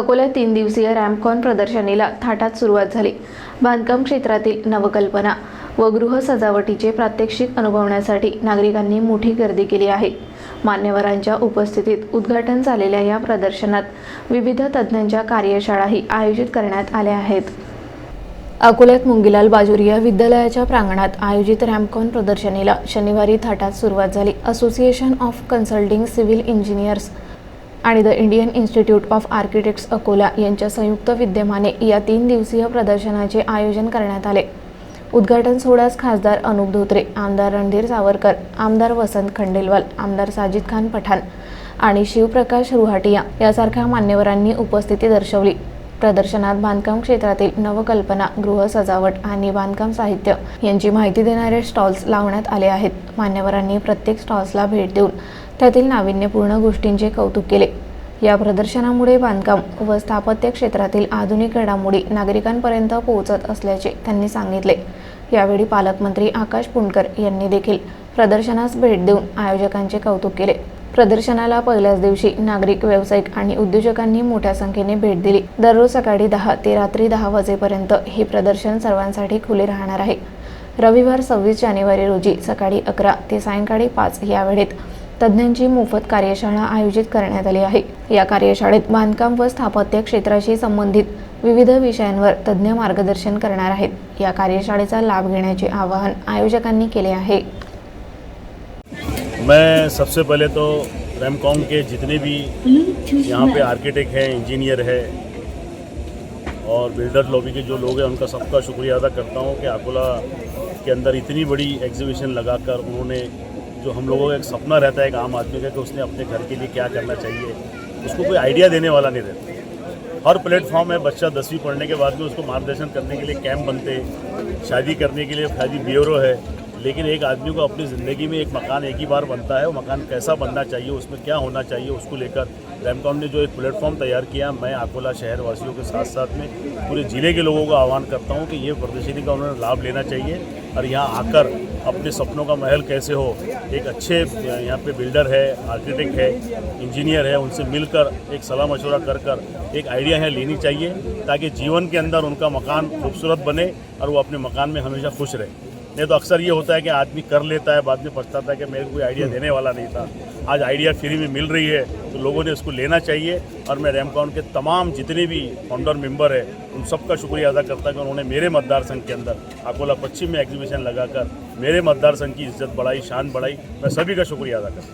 अकोल्यात तीन दिवसीय रॅमकॉन प्रदर्शनीला थाटात सुरुवात झाली. बांधकाम क्षेत्रातील नवकल्पना व गृह सजावटीचे प्रात्यक्षिक अनुभवण्यासाठी नागरिकांनी मोठी गर्दी केली आहे. मान्यवरांच्या उपस्थितीत उद्घाटन झालेल्या या प्रदर्शनात विविध तज्ज्ञांच्या कार्यशाळाही आयोजित करण्यात आल्या आहेत. अकोल्यात मुंगीलाल बाजुरिया विद्यालयाच्या प्रांगणात आयोजित रॅमकॉन प्रदर्शनीला शनिवारी थाटात सुरुवात झाली. Association of consulting civil engineers आणि the Indian institute of architects Akola यांच्या संयुक्त विद्यमाने या तीन दिवसीय प्रदर्शनाचे आयोजन करण्यात आले. उद्घाटन सोहळ्यास खासदार अनुप धोत्रे आमदार रणधीर सावरकर आमदार वसंत खंडेलवाल आमदार साजिद खान पठाण आणि शिवप्रकाश रुहाटिया यासारख्या मान्यवरांनी उपस्थिती दर्शवली. प्रदर्शनात बांधकाम क्षेत्रातील नवकल्पना गृह सजावट आणि बांधकाम साहित्य यांची माहिती देणारे स्टॉल्स लावण्यात आले आहेत. मान्यवरांनी प्रत्येक स्टॉल्सला भेट देऊन त्यातील नाविन्यपूर्ण गोष्टींचे कौतुक केले. या प्रदर्शनामुळे बांधकाम व स्थापत्य क्षेत्रातील आधुनिक घडामोडी नागरिकांपर्यंत पोहोचत असल्याचे त्यांनी सांगितले. यावेळी पालकमंत्री आकाश पुणकर यांनी देखील प्रदर्शनास भेट देऊन आयोजकांचे कौतुक केले. प्रदर्शनाला पहिल्याच दिवशी नागरिक व्यावसायिक आणि उद्योजकांनी मोठ्या संख्येने भेट दिली. दररोज सकाळी दहा ते रात्री दहा वाजेपर्यंत हे प्रदर्शन सर्वांसाठी खुले राहणार आहे. रविवार सव्वीस जानेवारी रोजी सकाळी अकरा ते सायंकाळी पाच या वेळेत तज्ज्ञांची मोफत कार्यशाळा आयोजित करण्यात आली आहे. या कार्यशाळेत बांधकाम व स्थापत्य क्षेत्राशी संबंधित विविध विषयांवर तज्ज्ञ मार्गदर्शन करणार आहेत. या कार्यशाळेचा लाभ घेण्याचे आवाहन आयोजकांनी केले आहे. मैं सबसे पहले तो रेमकॉम के जितने भी यहाँ पे आर्किटेक्ट हैं इंजीनियर है और बिल्डर लॉबी के जो लोग हैं, उनका सबका शुक्रिया अदा करता हूँ कि अकोला के अंदर इतनी बड़ी एग्जीबिशन लगाकर उन्होंने जो हम लोगों का एक सपना रहता है एक आम आदमी का कि उसने अपने घर के लिए क्या करना चाहिए, उसको कोई आइडिया देने वाला नहीं रहता। हर प्लेटफॉर्म है बच्चा दसवीं पढ़ने के बाद में उसको मार्गदर्शन करने के लिए कैंप बनते, शादी करने के लिए शादी ब्यूरो है लेकिन एक आदमी को अपनी ज़िंदगी में एक मकान एक ही बार बनता है, वो मकान कैसा बनना चाहिए, उसमें क्या होना चाहिए, उसको लेकर रैमकॉम ने जो एक प्लेटफॉर्म तैयार किया, मैं अकोला शहर वासियों के साथ साथ में पूरे ज़िले के लोगों को आह्वान करता हूँ कि ये प्रदर्शनी का उन्होंने लाभ लेना चाहिए और यहाँ आकर अपने सपनों का महल कैसे हो। एक अच्छे, यहाँ पे बिल्डर है आर्किटेक्ट है इंजीनियर है, उनसे मिलकर एक सलाह मशवरा कर कर एक आइडिया है लेनी चाहिए, ताकि जीवन के अंदर उनका मकान खूबसूरत बने और वो अपने मकान में हमेशा खुश रहे। नहीं तो अक्सर ये होता है कि आदमी कर लेता है बाद में पछताता है कि मेरे को कोई आइडिया देने वाला नहीं था। आज आइडिया फ्री में मिल रही है तो लोगों ने इसको लेना चाहिए और मैं रैमकाउन के तमाम जितने भी फाउंडर मेंबर है उन सबका शुक्रिया अदा करता कि उन्होंने मेरे मतदार संघ के अंदर अकोला पश्चिम में एग्जीबिशन लगाकर मेरे मतदार संघ की इज़्ज़त बढ़ाई शान बढ़ाई। मैं सभी का शुक्रिया अदा करता हूँ।